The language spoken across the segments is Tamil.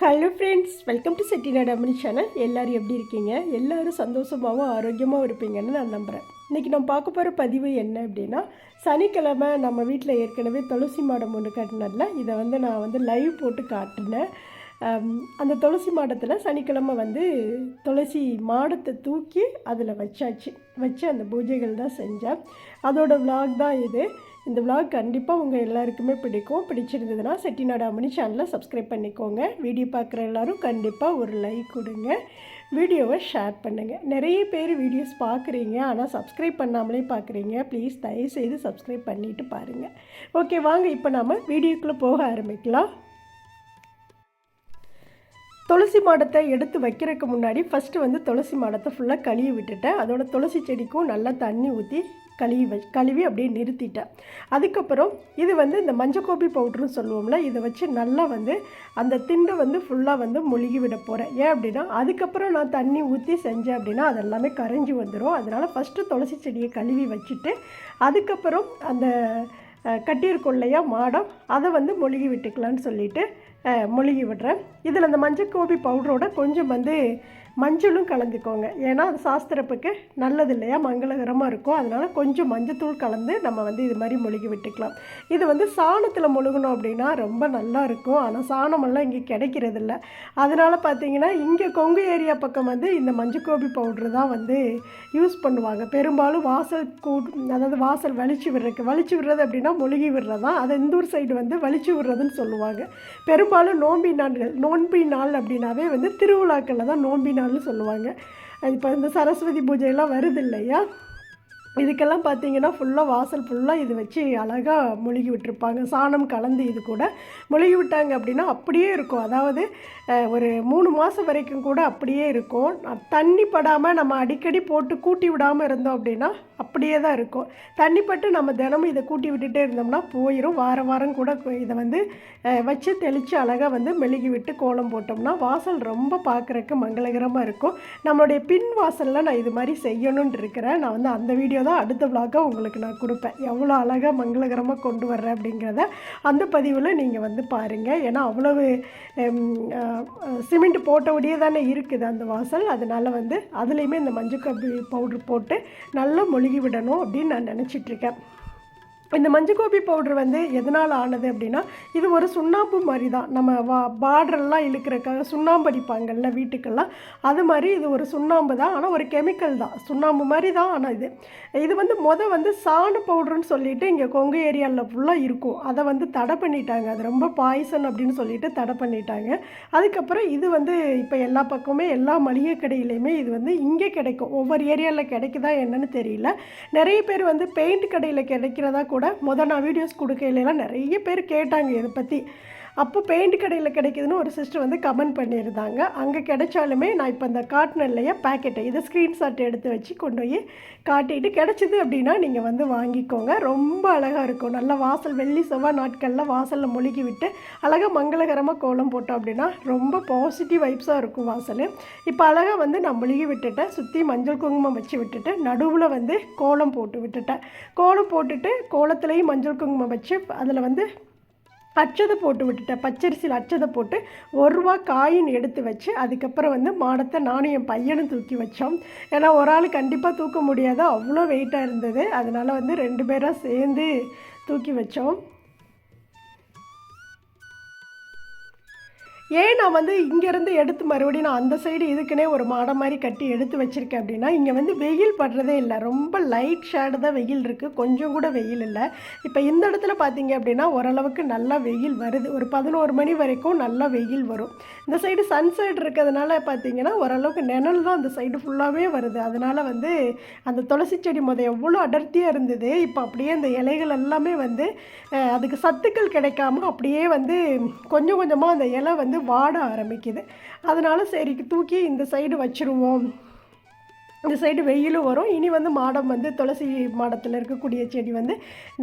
Hello friends welcome to Chettinad Ammani channel எல்லோரும் எப்படி இருக்கீங்க? எல்லோரும் சந்தோஷமாகவும் ஆரோக்கியமாகவும் இருப்பீங்கன்னு நான் நம்புகிறேன் இன்றைக்கி நம்ம பார்க்க போகிற பதிவு என்ன அப்படின்னா சனிக்கிழமை நம்ம வீட்டில் ஏற்கனவே துளசி மாடம் ஒன்று கட்டினதில் இதை வந்து நான் வந்து லைவ் போட்டு காட்டினேன். அந்த துளசி மாடத்தில் சனிக்கிழமை வந்து துளசி மாடத்தை தூக்கி அதில் வச்சாச்சு. வச்சு அந்த பூஜைகள் தான் செஞ்சேன். அதோட vlog தான் இது. இந்த vlog கண்டிப்பாக உங்கள் எல்லாருக்குமே பிடிக்கும். பிடிச்சிருந்ததுன்னா செட்டிநாடு அம்மனி சேனலை சப்ஸ்கிரைப் பண்ணிக்கோங்க. வீடியோ பார்க்குற எல்லாரும் கண்டிப்பாக ஒரு லைக் கொடுங்க. வீடியோவை ஷேர் பண்ணுங்கள் நிறைய பேர் வீடியோஸ் பார்க்குறீங்க ஆனால் சப்ஸ்கிரைப் பண்ணாமலே பார்க்குறீங்க. ப்ளீஸ் தயவுசெய்து சப்ஸ்கிரைப் பண்ணிவிட்டு பாருங்கள் ஓகே வாங்க இப்போ நாம் வீடியோக்குள்ளே போக ஆரம்பிக்கலாம். துளசி மாடத்தை எடுத்து வைக்கிறதுக்கு முன்னாடி ஃபஸ்ட்டு வந்து துளசி மாடத்தை ஃபுல்லாக கழுவி விட்டுட்டேன். அதோட துளசி செடிக்கும் நல்லா தண்ணி ஊற்றி கழுவி வ கழுவி அப்படியே நிறுத்திட்டேன். அதுக்கப்புறம் இது வந்து இந்த மஞ்சக்கோபி பவுட்ருன்னு சொல்லுவோம்ல இதை வச்சு நல்லா வந்து அந்த திண்டை வந்து ஃபுல்லாக வந்து மொழுகி விட போகிறேன் ஏன் அப்படின்னா அதுக்கப்புறம் நான் தண்ணி ஊற்றி செஞ்சேன் அப்படின்னா அது எல்லாமே கரைஞ்சி வந்துடும் அதனால் ஃபஸ்ட்டு துளசி செடியை கழுவி வச்சுட்டு அதுக்கப்புறம் அந்த அஹ், இல்லையா மாடம் அதை வந்து மொழுகி விட்டுக்கலான்னு சொல்லிட்டு மொழுகி விடுறேன். இதில் அந்த மஞ்சக்கோபி பவுடரோட கொஞ்சம் வந்து மஞ்சளும் கலந்துக்கோங்க. ஏன்னா அது சாஸ்திரப்புக்கு நல்லது இல்லையா மங்களகரமாக இருக்கும். அதனால் கொஞ்சம் மஞ்சத்தூள் கலந்து நம்ம வந்து இது மாதிரி மொழுகி விட்டுக்கலாம். இது வந்து சாணத்தில் மொழுகணும் அப்படின்னா ரொம்ப நல்லா இருக்கும். ஆனால் சாணமெல்லாம் இங்கே கிடைக்கிறதில்ல. அதனால் பார்த்தீங்கன்னா இங்கே கொங்கு ஏரியா பக்கம் வந்து இந்த மஞ்சக்கோபி பவுட்ரு தான் வந்து யூஸ் பண்ணுவாங்க. பெரும்பாலும் வாசல் கூ அதாவது வாசல் வலிச்சு விடுறதுக்கு வலிச்சு விடுறது அப்படின்னா மொழுகி விடுறது தான். அது இந்த ஊர் சைடு வந்து வலிச்சு விடுறதுன்னு சொல்லுவாங்க. பெரும்பாலும் நோம்பி நாள்கள் நோன்பி நாள் அப்படின்னாவே வந்து திருவிழாக்களில் தான் நோம்பி நாள் நாள்னு சொல்லுவாங்க. இப்போ இந்த சரஸ்வதி பூஜையெல்லாம் வருது இல்லையா? இதுக்கெல்லாம் பார்த்தீங்கன்னா ஃபுல்லாக வாசல் ஃபுல்லாக இது வச்சு அழகாக மொழுகி விட்டுருப்பாங்க. சாணம் கலந்து இது கூட மொழுகி விட்டாங்க அப்படின்னா அப்படியே இருக்கும். அதாவது ஒரு மூணு மாதம் வரைக்கும் கூட அப்படியே இருக்கும். தண்ணி படாமல் நம்ம அடிக்கடி போட்டு கூட்டி விடாமல் இருந்தோம் அப்படின்னா அப்படியே தான் இருக்கும். தண்ணி பட்டு நம்ம தினமும் இதை கூட்டி விட்டுட்டே இருந்தோம்னா போயிடும் வாரம் வாரம் கூட இதை வந்து வச்சு தெளித்து அழகாக வந்து மெழுகி விட்டு கோலம் போட்டோம்னா வாசல் ரொம்ப பார்க்குறக்கு மங்களகரமாக இருக்கும். நம்மளுடைய பின் வாசலில் நான் இது மாதிரி செய்யணும்னு இருக்கிறேன். நான் வந்து அந்த வீடியோ தான் அடுத்த விளாக்காக உங்களுக்கு நான் கொடுப்பேன். எவ்வளோ அழகாக மங்களகரமாக கொண்டு வர்றேன் அப்படிங்கிறத அந்த பதிவில் நீங்கள் வந்து பாருங்கள் ஏன்னா அவ்வளவு சிமெண்ட் போட்டபடியே தானே இருக்குது அந்த வாசல். அதனால் வந்து அதுலேயுமே இந்த மஞ்சள் கப்பி பவுட்ரு போட்டு நல்லா மொழி விடணும் அப்படின்னு நான் நினச்சிட்ருக்கேன் இந்த மஞ்சக்கோபி பவுடர் வந்து எதனால் ஆனது அப்படின்னா இது ஒரு சுண்ணாம்பு மாதிரி தான் நம்ம வா பார்டர்லாம் இழுக்கிறக்காக சுண்ணாம்பு அடிப்பாங்கள்ல வீட்டுக்கெல்லாம். அது மாதிரி இது ஒரு சுண்ணாம்பு தான் ஆனால் ஒரு கெமிக்கல் தான். சுண்ணாம்பு மாதிரி தான் ஆனால் இது. இது வந்து மொதல் வந்து சாணு பவுடர்னு சொல்லிட்டு இங்கே கொங்கு ஏரியாவில் ஃபுல்லாக இருக்கும். அதை வந்து தடை பண்ணிட்டாங்க. அது ரொம்ப பாய்சன் அப்படின்னு சொல்லிட்டு தடை பண்ணிட்டாங்க. அதுக்கப்புறம் இது வந்து இப்போ எல்லா பக்கமே எல்லா மளிகை கடையிலையுமே இது வந்து இங்கே கிடைக்கும். ஒவ்வொரு ஏரியாவில் கிடைக்குதா என்னன்னு தெரியல. நிறைய பேர் வந்து பெயிண்ட் கடையில் கிடைக்கிறதா கூட முத நான் வீடியோஸ் கொடுக்கையிலலாம் நிறைய பேர் கேட்டாங்க இதை பற்றி அப்போ பெயிண்ட் கடையில் கிடைக்குதுன்னு ஒரு சிஸ்டர் வந்து கமெண்ட் பண்ணியிருந்தாங்க. அங்கே கிடைச்சாலுமே நான் இப்போ இந்த காட்டினேன் இல்லையா பேக்கெட்டை இதை ஸ்க்ரீன்ஷாட் எடுத்து வச்சு கொண்டு போய் காட்டிட்டு கிடச்சிது அப்படின்னா நீங்கள் வந்து வாங்கிக்கோங்க. ரொம்ப அழகாக இருக்கும். நல்ல வாசல் வெள்ளி செவ்வாய் நாட்களில் வாசலில் மொழுகி விட்டு அழகாக மங்களகரமாக கோலம் போட்டோம் அப்படின்னா ரொம்ப பாசிட்டிவ் வைப்ஸாக இருக்கும் வாசல். இப்போ அழகாக வந்து நான் மொழுகி விட்டுட்டேன். சுற்றி மஞ்சள் குங்குமம் வச்சு விட்டுட்டு நடுவில் வந்து கோலம் போட்டு விட்டுட்டேன். கோலம் போட்டுட்டு கோலத்துலேயும் மஞ்சள் குங்குமம் வச்சு அதில் வந்து அச்சதை போட்டு விட்டுட்டேன். பச்சரிசியில் அச்சதை போட்டு ஒரு ரூபா காயின் எடுத்து வச்சு அதுக்கப்புறம் வந்து மாடத்தை நானும் என் பையனும் தூக்கி வச்சோம். ஏன்னா ஒரு ஆள் கண்டிப்பாக தூக்க முடியாது. அவ்வளோ வெயிட்டாக இருந்தது. அதனால் வந்து ரெண்டு பேராக சேர்ந்து தூக்கி வச்சோம். ஏன் நான் வந்து இங்கேருந்து எடுத்து மறுபடியும் நான் அந்த சைடு இதுக்குன்னே ஒரு மாடம் மாதிரி கட்டி எடுத்து வச்சுருக்கேன் அப்படின்னா இங்கே வந்து வெயில் படுறதே இல்லை. ரொம்ப லைட் ஷேடு தான் வெயில் இருக்குது கொஞ்சம் கூட வெயில் இல்லை. இப்போ இந்த இடத்துல பார்த்தீங்க அப்படின்னா ஓரளவுக்கு நல்லா வெயில் வருது. ஒரு பதினோரு மணி வரைக்கும் நல்லா வெயில் வரும். இந்த சைடு சன்சைடு இருக்கிறதுனால பார்த்தீங்கன்னா ஓரளவுக்கு நிழல் தான் அந்த சைடு ஃபுல்லாகவே வருது. அதனால் வந்து அந்த துளசி செடி முத எவ்வளோ அடர்த்தியாக இருந்தது இப்போ அப்படியே அந்த இலைகள் எல்லாமே வந்து அதுக்கு சத்துக்கள் கிடைக்காம அப்படியே வந்து கொஞ்சம் கொஞ்சமாக அந்த இலை வந்து வாட ஆரம்பிக்குது. அதனால சரி தூக்கி இந்த சைடு வச்சுருவோம். இந்த சைடு வெயிலும் வரும். இனி வந்து மாடம் வந்து துளசி மாடத்தில் இருக்கக்கூடிய செடி வந்து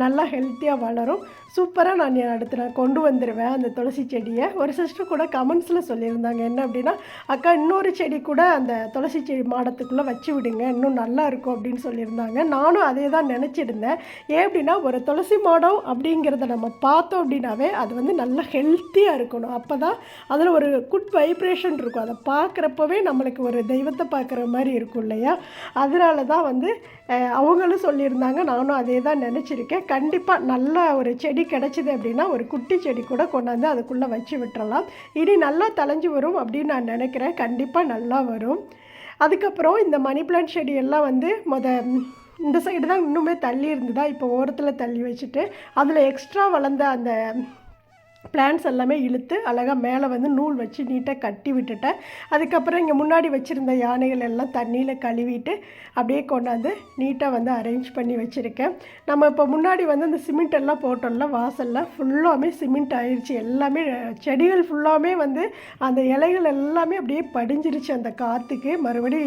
நல்லா ஹெல்த்தியாக வளரும். சூப்பராக நான் அடுத்து கொண்டு வந்துடுவேன் அந்த துளசி செடியை. ஒரு சிஸ்டர் கூட கமெண்ட்ஸில் சொல்லியிருந்தாங்க. என்ன அப்படின்னா அக்கா இன்னொரு செடி கூட அந்த துளசி செடி மாடத்துக்குள்ளே வச்சு விடுங்க. இன்னும் நல்லா இருக்கும் அப்படின்னு சொல்லியிருந்தாங்க. நானும் அதே தான் நினச்சிருந்தேன். ஏன் அப்படின்னா ஒரு துளசி மாடம் அப்படிங்கிறத நம்ம பார்த்தோம் அப்படின்னாவே அது வந்து நல்லா ஹெல்த்தியாக இருக்கணும். அப்போ தான் அதில் ஒரு குட் வைப்ரேஷன் இருக்கும். அதை பார்க்குறப்பவே நம்மளுக்கு ஒரு தெய்வத்தை பார்க்குற மாதிரி இருக்கும் இல்லையா? அதனால தான் வந்து அவங்களும் சொல்லியிருந்தாங்க. நானும் அதே தான் நினச்சிருக்கேன். கண்டிப்பாக நல்ல ஒரு செடி கிடச்சிது அப்படின்னா ஒரு குட்டி செடி கூட கொண்டாந்து அதுக்குள்ளே வச்சு விட்டுறலாம். இனி நல்லா தலைஞ்சு வரும் அப்படின்னு நான் நினைக்கிறேன். கண்டிப்பாக நல்லா வரும். அதுக்கப்புறம் இந்த மணி பிளான்ட் செடி எல்லாம் வந்து மொத இந்த சைடு தான் இன்னுமே தள்ளி இருந்ததா? இப்போ ஓரத்தில் தள்ளி வச்சுட்டு அதில் எக்ஸ்ட்ரா வளர்ந்த அந்த பிளான்ஸ் எல்லாமே இழுத்து அழகாக மேலே வந்து நூல் வச்சு நீட்டாக கட்டி விட்டுட்டேன். அதுக்கப்புறம் இங்கே முன்னாடி வச்சுருந்த யானைகள் எல்லாம் தண்ணியில் கழுவிட்டு அப்படியே கொண்டாந்து நீட்டாக வந்து அரேஞ்ச் பண்ணி வச்சுருக்கேன். நம்ம இப்போ முன்னாடி வந்து அந்த சிமெண்ட் எல்லாம் போட்டோம்ல வாசலில் ஃபுல்லாமே சிமெண்ட் ஆயிடுச்சு எல்லாமே செடிகள் ஃபுல்லாமே வந்து அந்த இலைகள் எல்லாமே அப்படியே படிஞ்சிருச்சு அந்த காற்றுக்கு மறுபடி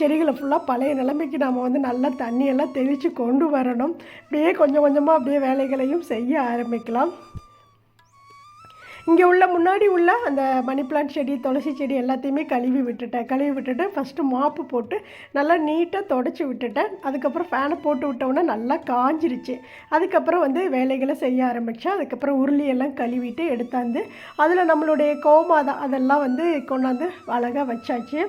செடிகளை ஃபுல்லாக பழைய நிலைமைக்கு நாம் வந்து நல்லா தண்ணியெல்லாம் தெளித்து கொண்டு வரணும். அப்படியே கொஞ்சம் கொஞ்சமாக அப்படியே வேலைகளையும் செய்ய ஆரம்பிக்கலாம். இங்கே உள்ள முன்னாடி உள்ள அந்த மணி பிளான்ட் செடி துளசி செடி எல்லாத்தையுமே கழுவி விட்டுட்டேன். கழுவி விட்டுட்டு ஃபஸ்ட்டு மாப்பு போட்டு நல்லா நீட்டாக தொடச்சி விட்டுட்டேன். அதுக்கப்புறம் ஃபேனை போட்டு விட்டோன்னே நல்லா காஞ்சிருச்சு. அதுக்கப்புறம் வந்து வேலைகளை செய்ய ஆரம்பித்தேன் அதுக்கப்புறம் உருளியெல்லாம் கழுவிட்டு எடுத்தாந்து அதில் நம்மளுடைய கோமாதம் அதெல்லாம் வந்து கொண்டாந்து அழகாக வச்சாச்சு.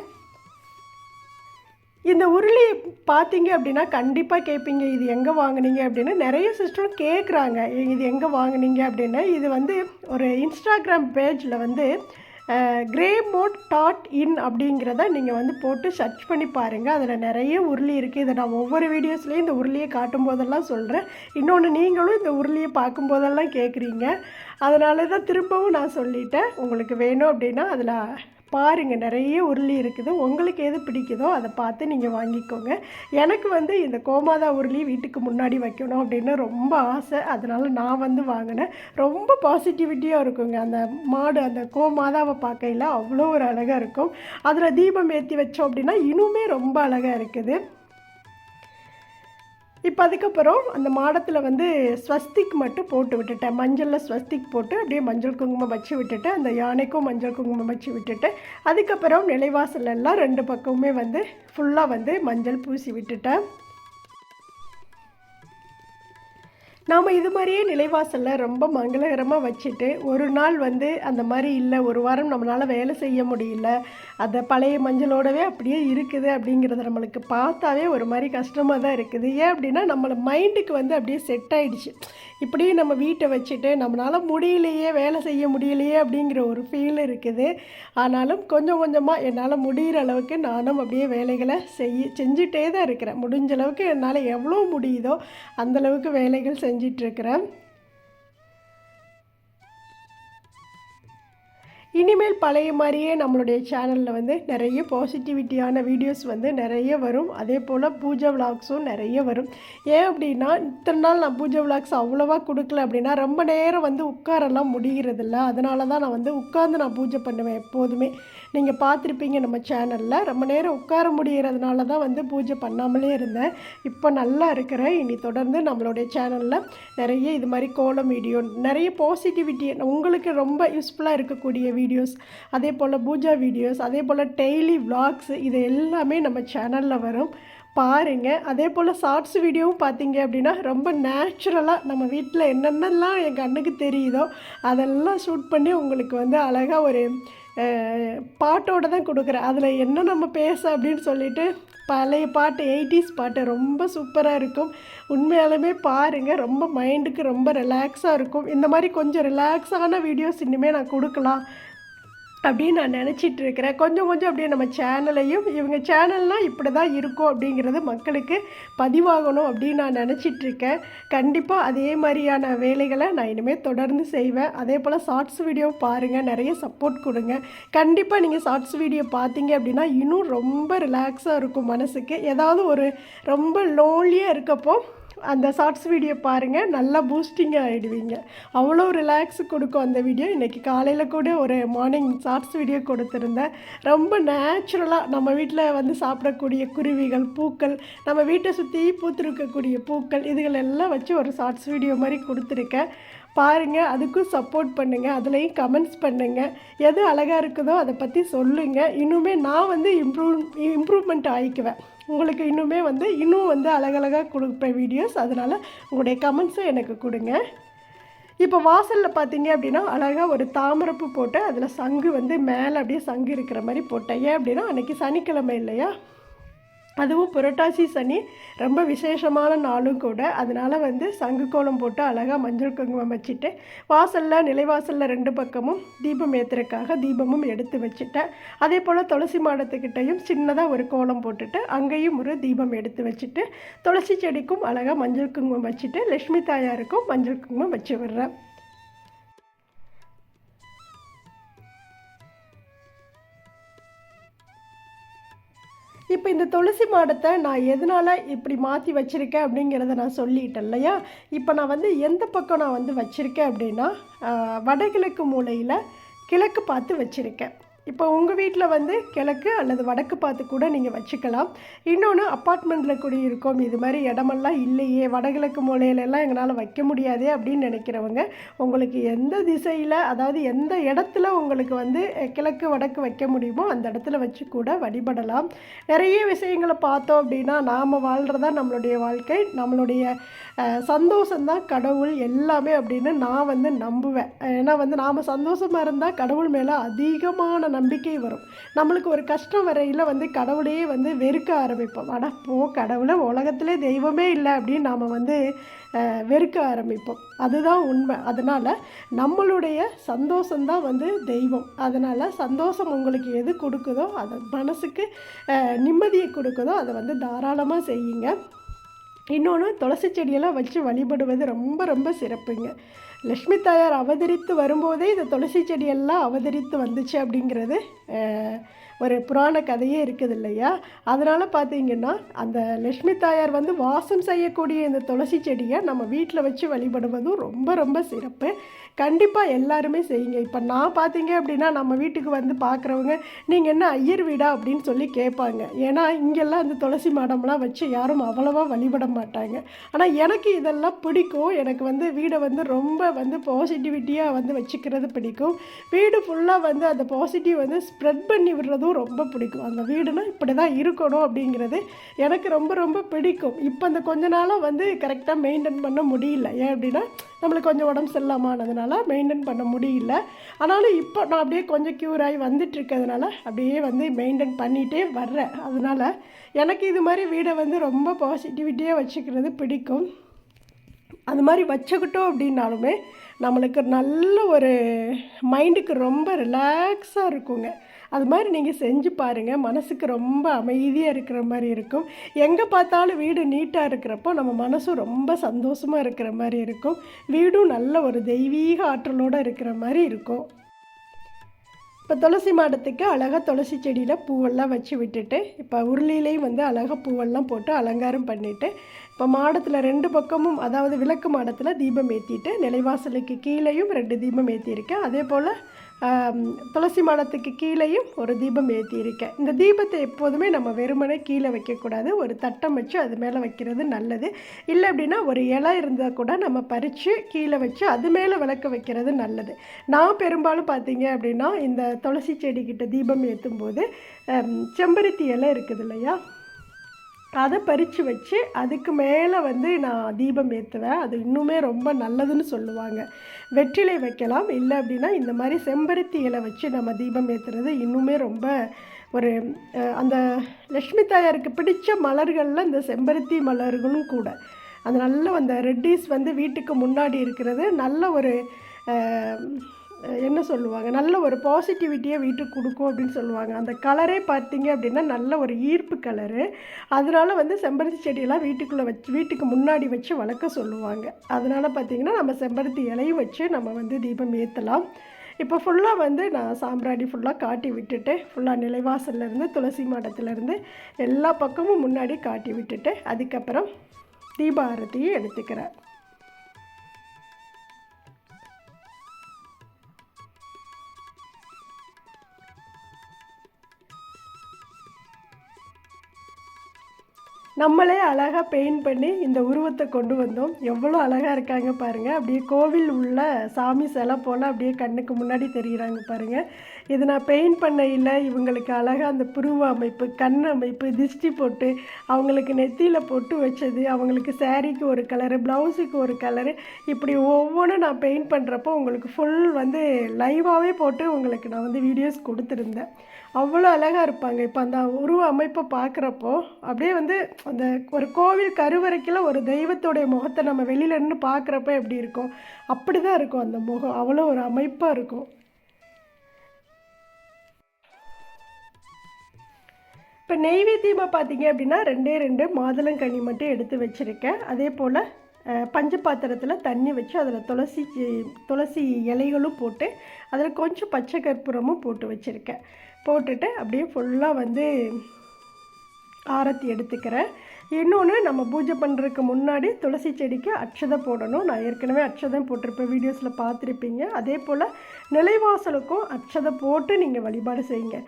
இந்த உருளி பார்த்தீங்க அப்படின்னா கண்டிப்பாக கேட்பீங்க இது எங்கே வாங்குனீங்க அப்படின்னு. நிறைய சிஸ்டரும் கேட்குறாங்க இது எங்கே வாங்குனீங்க அப்படின்னு. இது வந்து ஒரு இன்ஸ்டாகிராம் பேஜில் வந்து கிரே மோட் டாட் இன் அப்படிங்கிறத நீங்கள் வந்து போட்டு சர்ச் பண்ணி பாருங்கள் அதில் நிறைய உருளி இருக்குது இதை நான் ஒவ்வொரு வீடியோஸ்லேயும் இந்த உருளியை காட்டும் போதெல்லாம் சொல்கிறேன் இன்னொன்று நீங்களும் இந்த உருளியை பார்க்கும்போதெல்லாம் கேட்குறீங்க அதனால தான் திரும்பவும் நான் சொல்லிட்டேன். உங்களுக்கு வேணும் அப்படின்னா அதில் பாருங்கள் நிறைய உருளி இருக்குது. உங்களுக்கு எது பிடிக்குதோ அதை பார்த்து நீங்கள் வாங்கிக்கோங்க. எனக்கு வந்து இந்த கோமாதா உருளி வீட்டுக்கு முன்னாடி வைக்கணும் அப்படின்னு ரொம்ப ஆசை. அதனால் நான் வந்து வாங்கினேன். ரொம்ப பாசிட்டிவிட்டியாக இருக்குங்க. அந்த மாடு அந்த கோமாதாவை பார்க்கையில் அவ்வளோ ஒரு அழகாக இருக்கும். அதில் தீபம் ஏற்றி வச்சோம் அப்படின்னா இன்னுமே ரொம்ப அழகாக இருக்குது. இப்போ அதுக்கப்புறம் அந்த மாடத்தில் வந்து ஸ்வஸ்திக் மட்டும் போட்டு விட்டுட்டேன். மஞ்சளில் ஸ்வஸ்திக் போட்டு அப்படியே மஞ்சள் குங்குமம் வச்சு விட்டுட்டு அந்த யானைக்கும் மஞ்சள் குங்குமம் வச்சு விட்டுட்டு அதுக்கப்புறம் நிலைவாசல் எல்லாம் ரெண்டு பக்கமுமே வந்து ஃபுல்லாக வந்து மஞ்சள் பூசி விட்டுட்டேன். நாம் இது மாதிரியே நிலைவாசலில் ரொம்ப மங்களகரமாக வச்சுட்டு ஒரு நாள் வந்து அந்த மாதிரி இல்லை ஒரு வாரம் நம்மளால் வேலை செய்ய முடியல அந்த பழைய மஞ்சளோடவே அப்படியே இருக்குது அப்படிங்கிறது நம்மளுக்கு பார்த்தாவே ஒரு மாதிரி கஷ்டமாக தான் இருக்குது. ஏன் அப்படின்னா நம்மளை மைண்டுக்கு வந்து அப்படியே செட் ஆகிடுச்சு இப்படியே நம்ம வீட்டை வச்சுட்டு நம்மளால் முடியலையே வேலை செய்ய முடியலையே அப்படிங்கிற ஒரு ஃபீல் இருக்குது. ஆனாலும் கொஞ்சம் கொஞ்சமாக என்னால் முடிகிற அளவுக்கு நானும் அப்படியே வேலைகளை செய்ய செஞ்சுட்டே தான் இருக்கிறேன். முடிஞ்ச அளவுக்கு என்னால் எவ்வளோ முடியுதோ அந்த அளவுக்கு வேலைகள் செஞ்சிட்ருக்கிறேன். இனிமேல் பழைய மாதிரியே நம்மளுடைய சேனலில் வந்து நிறைய பாசிட்டிவிட்டியான வீடியோஸ் வந்து நிறைய வரும். அதே போல் பூஜை விலாக்ஸும் நிறைய வரும். ஏன் அப்படின்னா இத்தனை நாள் நான் பூஜை விலாக்ஸ் அவ்வளோவா கொடுக்கல அப்படின்னா ரொம்ப நேரம் வந்து உட்காரெல்லாம் முடிகிறதில்ல. அதனால தான் நான் வந்து உட்கார்ந்து நான் பூஜை பண்ணுவேன் எப்போதுமே. நீங்கள் பார்த்துருப்பீங்க நம்ம சேனலில் ரொம்ப நேரம் உட்கார முடிகிறதுனால தான் வந்து பூஜை பண்ணாமலே இருந்தேன். இப்போ நல்லா இருக்கிறேன். இனி தொடர்ந்து நம்மளுடைய சேனலில் நிறைய இது மாதிரி கோலம் வீடியோ நிறைய பாசிட்டிவிட்டி உங்களுக்கு ரொம்ப யூஸ்ஃபுல்லாக இருக்கக்கூடிய வீடியோஸ் அதே போல் பூஜா வீடியோஸ் அதே போல் டெய்லி விளாக்ஸ் இது எல்லாமே நம்ம சேனலில் வரும். பாருங்கள் அதே போல் ஷார்ட்ஸ் வீடியோவும் பார்த்தீங்க அப்படின்னா ரொம்ப நேச்சுரலாக நம்ம வீட்டில் என்னென்னலாம் என் கண்ணுக்கு தெரியுதோ அதெல்லாம் ஷூட் பண்ணி உங்களுக்கு வந்து அழகாக ஒரு பாட்டோடு பாட்டோட தான் கொடுக்குறேன். அதில் என்ன நம்ம பேச அப்படின்னு சொல்லிட்டு பழைய பாட்டு எயிட்டிஸ் பாட்டு ரொம்ப சூப்பராக இருக்கும். உண்மையாலுமே பாருங்கள் ரொம்ப மைண்டுக்கு ரொம்ப ரிலாக்ஸாக இருக்கும். இந்த மாதிரி கொஞ்சம் ரிலாக்ஸான வீடியோஸ் இனிமேல் நான் கொடுக்கலாம். அப்படின்னு நான் நினச்சிட்டு இருக்கிறேன். கொஞ்சம் கொஞ்சம் அப்படியே நம்ம சேனலையும் இவங்க சேனல்னால் இப்படி தான் இருக்கும் அப்படிங்கிறது மக்களுக்கு பதிவாகணும் அப்படின்னு நான் நினச்சிட்டு இருக்கேன். கண்டிப்பாக அதே மாதிரியான வேலைகளை நான் இனிமேல் தொடர்ந்து செய்வேன். அதே போல் ஷார்ட்ஸ் வீடியோ பாருங்கள் நிறைய சப்போர்ட் கொடுங்க. கண்டிப்பாக நீங்கள் ஷார்ட்ஸ் வீடியோ பார்த்தீங்க அப்படின்னா இன்னும் ரொம்ப ரிலாக்ஸாக இருக்கும் மனசுக்கு. ஏதாவது ஒரு ரொம்ப லோன்லியாக இருக்கப்போ அந்த ஷார்ட்ஸ் வீடியோ பாருங்கள் நல்லா பூஸ்டிங்காக ஆகிடுவீங்க அவ்வளோ ரிலாக்ஸ் கொடுக்கும் அந்த வீடியோ இன்றைக்கி காலையில் கூட ஒரு மார்னிங் ஷார்ட்ஸ் வீடியோ கொடுத்துருந்தேன். ரொம்ப நேச்சுரலாக நம்ம வீட்டில் வந்து சாப்பிடக்கூடிய குருவிகள் பூக்கள் நம்ம வீட்டை சுற்றி பூத்திருக்கக்கூடிய பூக்கள் இதுகள் எல்லாம் வச்சு ஒரு ஷார்ட்ஸ் வீடியோ மாதிரி கொடுத்துருக்கேன். பாருங்கள் அதுக்கும் சப்போர்ட் பண்ணுங்கள் அதுலேயும் கமெண்ட்ஸ் பண்ணுங்கள் எது அழகாக இருக்குதோ அதை பற்றி சொல்லுங்கள் இன்னுமே நான் வந்து இம்ப்ரூவ் இம்ப்ரூவ்மெண்ட் ஆகிக்குவேன் உங்களுக்கு இன்னுமே வந்து இன்னும் வந்து அழகழகாக கொடுப்பேன் வீடியோஸ் அதனால் உங்களுடைய கமெண்ட்ஸும் எனக்கு கொடுங்க. இப்போ வாசலில் பார்த்தீங்க அப்படின்னா அழகாக ஒரு தாமரப்பு போட்டு அதில் சங்கு வந்து மேலே அப்படியே சங்கு இருக்கிற மாதிரி போட்டேன். ஏன் அப்படின்னா அன்றைக்கி சனிக்கிழமை இல்லையா? அதுவும் புரட்டாசி சனி ரொம்ப விசேஷமான நாளும் கூட. அதனால் வந்து சங்கு கோலம் போட்டு அழகாக மஞ்சள் குங்குமம் வச்சுட்டு வாசலில் நிலைவாசலில் ரெண்டு பக்கமும் தீபம் ஏற்றுறக்காக தீபமும் எடுத்து வச்சுட்டேன். அதே போல் துளசி மாடத்துக்கிட்டையும் சின்னதாக ஒரு கோலம் போட்டுட்டு அங்கேயும் ஒரு தீபம் எடுத்து வச்சுட்டு துளசி செடிக்கும் அழகாக மஞ்சள் குங்குமம் வச்சுட்டு லக்ஷ்மி தாயாருக்கும் மஞ்சள் குங்குமம் வச்சு விடுறேன். இப்போ இந்த துளசி மாடத்தை நான் எதனால் இப்படி மாற்றி வச்சுருக்கேன் அப்படிங்கிறத நான் சொல்லிட்டேன் இல்லையா? இப்போ நான் வந்து எந்த பக்கம் நான் வந்து வச்சுருக்கேன் அப்படின்னா வடகிழக்கு மூலையில் கிழக்கு பார்த்து வச்சுருக்கேன். இப்போ உங்கள் வீட்டில் வந்து கிழக்கு அல்லது வடக்கு பார்த்து கூட நீங்கள் வச்சுக்கலாம். இன்னொன்று அப்பார்ட்மெண்ட்டில் குடியிருக்கோம். இது மாதிரி இடமெல்லாம் இல்லையே. வடகிழக்கு மூலையிலெல்லாம் எங்களால் வைக்க முடியாதே அப்படின்னு நினைக்கிறவங்க உங்களுக்கு எந்த திசையில் அதாவது எந்த இடத்துல உங்களுக்கு வந்து கிழக்கு வடக்கு வைக்க முடியுமோ அந்த இடத்துல வச்சு கூட வழிபடலாம். நிறைய விஷயங்களை பார்த்தோம் அப்படின்னா நாம் வாழ்கிறதா நம்மளுடைய வாழ்க்கை நம்மளுடைய சந்தோஷந்தான் சந்தோஷம்தான் கடவுள் எல்லாமே அப்படின்னு நான் வந்து நம்புவேன். ஏன்னா வந்து நாம் சந்தோஷமாக இருந்தால் கடவுள் மேலே அதிகமான நம்பிக்கை வரும். நம்மளுக்கு ஒரு கஷ்டம் வரையில் வந்து கடவுளையே வந்து வெறுக்க ஆரம்பிப்போம். ஆனால் போ கடவுளை உலகத்திலே தெய்வமே இல்லை அப்படின்னு நாம் வந்து வெறுக்க ஆரம்பிப்போம். அதுதான் உண்மை. அதனால் நம்மளுடைய சந்தோஷம்தான் வந்து தெய்வம். அதனால் சந்தோஷம் உங்களுக்கு எது கொடுக்குதோ அதை மனசுக்கு நிம்மதியை கொடுக்குதோ அதை வந்து தாராளமாக செய்யுங்க. இன்னொன்று துளசி செடியெல்லாம் வச்சு வழிபடுவது ரொம்ப ரொம்ப சிறப்புங்க. லக்ஷ்மி தாயார் அவதரித்து வரும்போதே இந்த துளசி செடியெல்லாம் அவதரித்து வந்துச்சு அப்படிங்கிறது ஒரு புராண கதையே இருக்குது இல்லையா? அதனால் பார்த்தீங்கன்னா அந்த லக்ஷ்மி தாயார் வந்து வாசம் செய்யக்கூடிய இந்த துளசி செடியை நம்ம வீட்டில் வச்சு வழிபடுவதும் ரொம்ப ரொம்ப சிறப்பு. கண்டிப்பாக எல்லாருமே செய்யுங்க. இப்போ நான் பார்த்தீங்க அப்படின்னா நம்ம வீட்டுக்கு வந்து பார்க்குறவங்க நீங்கள் என்ன ஐயர் வீடா? அப்படின்னு சொல்லி கேட்பாங்க. ஏன்னா இங்கெல்லாம் அந்த துளசி மாடம்லாம் வச்சு யாரும் அவ்வளோவா வழிபட மாட்டாங்க. ஆனால் எனக்கு இதெல்லாம் பிடிக்கும். எனக்கு வந்து வீடை வந்து ரொம்ப வந்து பாசிட்டிவிட்டியாக வந்து வச்சுக்கிறது பிடிக்கும். வீடு ஃபுல்லாக வந்து அந்த பாசிட்டிவ் வந்து ஸ்ப்ரெட் பண்ணி விடுறதும் ரொம்ப பிடிக்கும். அந்த வீடுனா இப்படி தான் இருக்கணும் அப்படிங்கிறது எனக்கு ரொம்ப ரொம்ப பிடிக்கும். இப்போ அந்த கொஞ்ச நாளாக வந்து கரெக்டாக மெயின்டைன் பண்ண முடியல. ஏன் அப்படின்னா நம்மளுக்கு கொஞ்சம் உடம்பு சரியில்லாமனதுனால மெயின்டைன் பண்ண முடியல. ஆனாலும் இப்போ நான் அப்படியே கொஞ்சம் க்யூர் ஆகி வந்துட்டுருக்கிறதுனால அப்படியே வந்து மெயின்டைன் பண்ணிகிட்டே வர்றேன். அதனால் எனக்கு இது மாதிரி வீடை வந்து ரொம்ப பாசிட்டிவிட்டியாக வச்சுக்கிறது பிடிக்கும். அது மாதிரி வச்சுக்கிட்டோம் அப்படின்னாலுமே நம்மளுக்கு நல்ல ஒரு மைண்டுக்கு ரொம்ப ரிலாக்ஸாக இருக்குங்க. அது மாதிரி நீங்கள் செஞ்சு பாருங்கள் மனசுக்கு ரொம்ப அமைதியாக இருக்கிற மாதிரி இருக்கும். எங்கே பார்த்தாலும் வீடு நீட்டாக இருக்கிறப்போ நம்ம மனசும் ரொம்ப சந்தோஷமாக இருக்கிற மாதிரி இருக்கும். வீடும் நல்ல ஒரு தெய்வீக ஆற்றலோடு இருக்கிற மாதிரி இருக்கும். இப்போ துளசி மாடத்துக்கு அழகாக துளசி செடியில் பூவெல்லாம் வச்சு விட்டுட்டு இப்போ உருளிலையும் வந்து அழகாக பூவெல்லாம் போட்டு அலங்காரம் பண்ணிவிட்டு இப்போ மாடத்தில் ரெண்டு பக்கமும் அதாவது விளக்கு மாடத்தில் தீபம் ஏற்றிட்டு நிலைவாசலுக்கு கீழேயும் ரெண்டு தீபம் ஏற்றிருக்கேன் அதே போல் துளசி மாடத்துக்கு கீழேயும் ஒரு தீபம் ஏற்றியிருக்கேன் இந்த தீபத்தை எப்போதுமே நம்ம வெறுமனே கீழே வைக்கக்கூடாது. ஒரு தட்டம் வச்சு அது மேலே வைக்கிறது நல்லது. இல்லை அப்படின்னா ஒரு இலை இருந்தால் கூட நம்ம பறித்து கீழே வச்சு அது மேலே விளக்க வைக்கிறது நல்லது. நான் பெரும்பாலும் பார்த்தீங்க அப்படின்னா இந்த துளசி செடிக்கிட்ட தீபம் ஏற்றும் போது செம்பருத்தி இலை இருக்குது இல்லையா? அதை பறித்து வச்சு அதுக்கு மேலே வந்து நான் தீபம் ஏற்றுவேன் அது இன்னுமே ரொம்ப நல்லதுன்னு சொல்லுவாங்க. வெற்றிலை வைக்கலாம். இல்லை அப்படின்னா இந்த மாதிரி செம்பருத்தி இலை வச்சு நம்ம தீபம் ஏற்றுறது இன்னுமே ரொம்ப ஒரு அந்த லக்ஷ்மி தாயாருக்கு பிடித்த மலர்களில் இந்த செம்பருத்தி மலர்களும் கூட. அந்த நல்ல அந்த ரெட்டிஸ் வந்து வீட்டுக்கு முன்னாடி இருக்கிறது. நல்ல ஒரு என்ன சொல்லுவாங்க? நல்ல ஒரு பாசிட்டிவிட்டியை வீட்டுக்கு கொடுக்கும் அப்படின்னு சொல்லுவாங்க. அந்த கலரே பார்த்தீங்க அப்படின்னா நல்ல ஒரு ஈர்ப்பு கலரு அதனால் வந்து செம்பருத்தி செடியெல்லாம் வீட்டுக்குள்ளே வச்சு வீட்டுக்கு முன்னாடி வச்சு வளர்க்க சொல்லுவாங்க. அதனால் பார்த்தீங்கன்னா நம்ம செம்பருத்தி இலையும் வச்சு நம்ம வந்து தீபம் ஏற்றலாம் இப்போ ஃபுல்லாக வந்து நான் சாம்பிராணி ஃபுல்லாக காட்டி விட்டுட்டு ஃபுல்லாக நிலைவாசல்லேருந்து துளசி மாடத்துலேருந்து எல்லா பக்கமும் முன்னாடி காட்டி விட்டுட்டு அதுக்கப்புறம் தீபாரதியை எடுத்துக்கிறேன். நம்மளே அழகாக பெயிண்ட் பண்ணி இந்த உருவத்தை கொண்டு வந்தோம். எவ்வளோ அழகாக இருக்காங்க பாருங்கள் அப்படியே கோவில் உள்ள சாமி சிலை போல் அப்படியே கண்ணுக்கு முன்னாடி தெரிகிறாங்க பாருங்கள் இது நான் பெயிண்ட் பண்ணையில் இவங்களுக்கு அழகாக அந்த புருவ அமைப்பு கண் அமைப்பு திஷ்டி போட்டு அவங்களுக்கு நெத்தியில் பொட்டு வச்சது. அவங்களுக்கு சேரீக்கு ஒரு கலரு ப்ளவுஸுக்கு ஒரு கலரு இப்படி ஒவ்வொன்றும் நான் பெயிண்ட் பண்ணுறப்போ உங்களுக்கு ஃபுல் வந்து லைவாகவே போட்டு உங்களுக்கு நான் வந்து வீடியோஸ் கொடுத்துருந்தேன். அவ்வளோ அழகாக இருப்பாங்க. இப்போ அந்த உருவ அமைப்பை பார்க்குறப்போ அப்படியே வந்து அந்த ஒரு கோவில் கருவறைக்கில் ஒரு தெய்வத்துடைய முகத்தை நம்ம வெளியில பார்க்குறப்ப எப்படி இருக்கும்? அப்படி தான் இருக்கும் அந்த முகம். அவ்வளோ ஒரு அமைப்பாக இருக்கும். இப்போ நெய்வேத்தியமாக பார்த்தீங்க அப்படின்னா ரெண்டே ரெண்டு மாதுளங்கனி மட்டும் எடுத்து வச்சுருக்கேன். அதே போல் பஞ்ச பாத்திரத்தில் தண்ணி வச்சு அதில் துளசி துளசி இலைகளும் போட்டு அதில் கொஞ்சம் பச்சை கற்பூரமும் போட்டு வச்சுருக்கேன். போட்டுட்டு அப்படியே ஃபுல்லாக வந்து ஆரத்தி எடுத்துக்கிறேன். இன்னொன்று நம்ம பூஜை பண்ணுறதுக்கு முன்னாடி துளசி செடிக்கு அட்சதை போடணும். நான் ஏற்கனவே அட்சதம் போட்டிருப்பேன் வீடியோஸில் பார்த்துருப்பீங்க. அதே போல் நிலைவாசலுக்கும் அட்சதை போட்டு நீங்கள் வழிபாடு செய்யுங்க.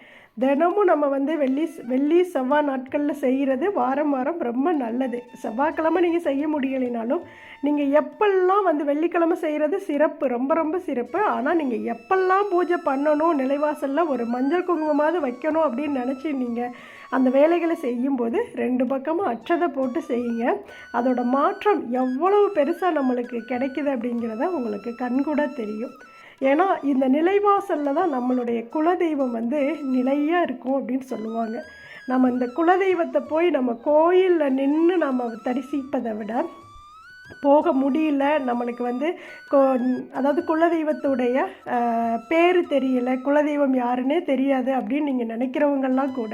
தினமும் நம்ம வந்து வெள்ளி வெள்ளி செவ்வாய் நாட்களில் செய்கிறது வாரம் வாரம் ரொம்ப நல்லது. செவ்வாய்க்கிழமை நீங்கள் செய்ய முடியலைனாலும் நீங்கள் எப்பெல்லாம் வந்து வெள்ளிக்கிழமை செய்கிறது சிறப்பு ரொம்ப ரொம்ப சிறப்பு. ஆனால் நீங்கள் எப்பெல்லாம் பூஜை பண்ணணும் நிலைவாசலில் ஒரு மஞ்சள் குங்குமமாவது வைக்கணும் அப்படின்னு நினச்சி நீங்கள் அந்த வேலைகளை செய்யும்போது ரெண்டு பக்கமும் அச்சதை போட்டு செய்யுங்க. அதோட மாற்றம் எவ்வளவு பெருசாக நம்மளுக்கு கிடைக்குது அப்படிங்கிறத உங்களுக்கு கண்கூட தெரியும். ஏன்னா இந்த நிலைவாசலில் தான் நம்மளுடைய குலதெய்வம் வந்து நிலையாக இருக்கும் அப்படின்னு சொல்லுவாங்க. நம்ம இந்த குலதெய்வத்தை போய் நம்ம கோயிலில் நின்று நம்ம தரிசிப்பதை விட போக முடியல. நம்மளுக்கு வந்து கோ அதாவது குலதெய்வத்துடைய பேர் தெரியல. குலதெய்வம் யாருன்னே தெரியாது அப்படின்னு நீங்கள் நினைக்கிறவங்கெல்லாம் கூட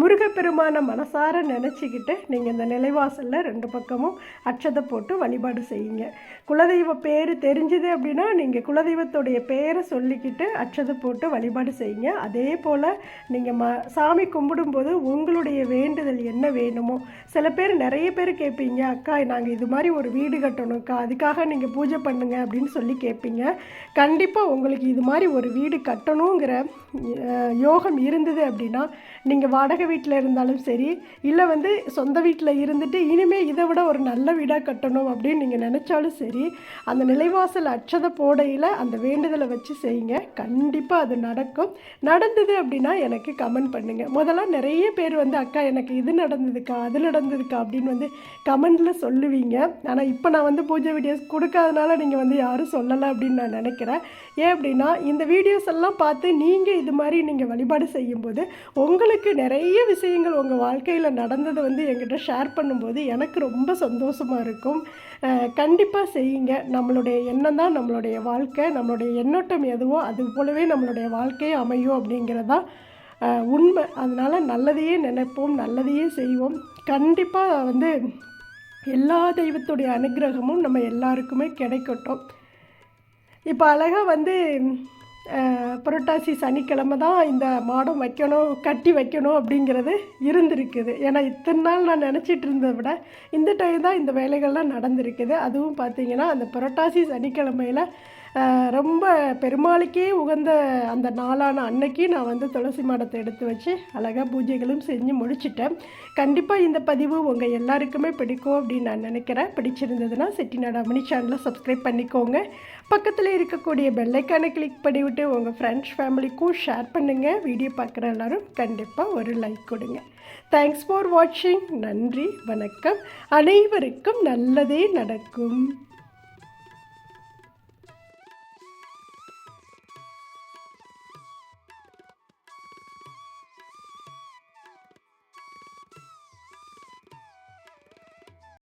முருகப்பெருமானை மனசார நினச்சிக்கிட்டு நீங்கள் இந்த நிலைவாசலில் ரெண்டு பக்கமும் அட்சதை போட்டு வழிபாடு செய்யுங்க. குலதெய்வ பேர் தெரிஞ்சுது அப்படின்னா நீங்கள் குலதெய்வத்துடைய பேரை சொல்லிக்கிட்டு அட்சதை போட்டு வழிபாடு செய்யுங்க. அதே போல் நீங்கள் ம சாமி கும்பிடும்போது உங்களுடைய வேண்டுதல் என்ன வேணுமோ சில பேர் நிறைய பேர் கேட்பீங்க அக்கா நாங்கள் இது மாதிரி ஒரு வீடு வீடு கட்டணும்க்கா அதுக்காக நீங்கள் பூஜை பண்ணுங்க அப்படின்னு சொல்லி கேட்பீங்க கண்டிப்பாக உங்களுக்கு இது மாதிரி ஒரு வீடு கட்டணுங்கிற யோகம் இருந்தது அப்படின்னா நீங்கள் வாடகை வீட்டில் இருந்தாலும் சரி இல்லை வந்து சொந்த வீட்டில் இருந்துட்டு இனிமேல் இதை விட ஒரு நல்ல வீடாக கட்டணும் அப்படின்னு நீங்கள் நினச்சாலும் சரி அந்த நிலைவாசல் அச்சதை போடையில் அந்த வேண்டுதலை வச்சு செய்யுங்க. கண்டிப்பாக அது நடக்கும். நடந்தது அப்படின்னா எனக்கு கமெண்ட் பண்ணுங்கள் முதல்ல நிறைய பேர் வந்து அக்கா எனக்கு இது நடந்ததுக்கா அது நடந்ததுக்கா? அப்படின்னு வந்து கமெண்டில் சொல்லுவீங்க. ஆனால் இப்போ நான் வந்து பூஜை வீடியோஸ் கொடுக்காதனால நீங்கள் வந்து யாரும் சொல்லலை அப்படின்னு நான் நினைக்கிறேன். ஏன் அப்படின்னா இந்த வீடியோஸ் எல்லாம் பார்த்து நீங்கள் இது மாதிரி நீங்கள் வழிபாடு செய்யும்போது உங்களுக்கு நிறைய விஷயங்கள் உங்கள் வாழ்க்கையில் நடந்ததை வந்து எங்கிட்ட ஷேர் பண்ணும்போது எனக்கு ரொம்ப சந்தோஷமாக இருக்கும். கண்டிப்பாக செய்யுங்க. நம்மளுடைய எண்ணம் தான் நம்மளுடைய வாழ்க்கை. நம்மளுடைய எண்ணோட்டம் எதுவோ அது போலவே நம்மளுடைய வாழ்க்கையை அமையும் அப்படிங்கிறதா உண்மை. அதனால் நல்லதையே நினைப்போம் நல்லதையே செய்வோம். கண்டிப்பாக வந்து எல்லா தெய்வத்துடைய அனுகிரகமும் நம்ம எல்லாருக்குமே கிடைக்கட்டும். இப்போ அழகாக வந்து புரட்டாசி சனிக்கிழமை தான் இந்த மாடம் வைக்கணும் கட்டி வைக்கணும் அப்படிங்கிறது இருந்திருக்குது. ஏன்னா இத்தனை நாள் நான் நினச்சிட்டு இருந்ததை விட இந்த டைம் தான் இந்த வேலைகள்லாம் நடந்திருக்குது. அதுவும் பார்த்தீங்கன்னா அந்த புரட்டாசி சனிக்கிழமையில் ரொம்ப பெருமாளுக்கே உகந்த அந்த நாளான அன்னைக்கு நான் வந்து துளசி மாடத்தை எடுத்து வச்சு அழகாக பூஜைகளும் செஞ்சு முடிச்சிட்டேன். கண்டிப்பாக இந்த பதிவு உங்கள் எல்லாருக்குமே பிடிக்கும் அப்படின்னு நான் நினைக்கிறேன். பிடிச்சிருந்ததுன்னா செட்டிநாடு அமினி சேனலை சப்ஸ்கிரைப் பண்ணிக்கோங்க. பக்கத்தில் இருக்கக்கூடிய பெல்லைக்கானை கிளிக் பண்ணிவிட்டு உங்கள் ஃப்ரெண்ட்ஸ் ஃபேமிலிக்கும் ஷேர் பண்ணுங்கள் வீடியோ பார்க்குற எல்லாரும் கண்டிப்பாக ஒரு லைக் கொடுங்க. தேங்க்ஸ் ஃபார் வாட்சிங் நன்றி வணக்கம். அனைவருக்கும் நல்லதே நடக்கும்.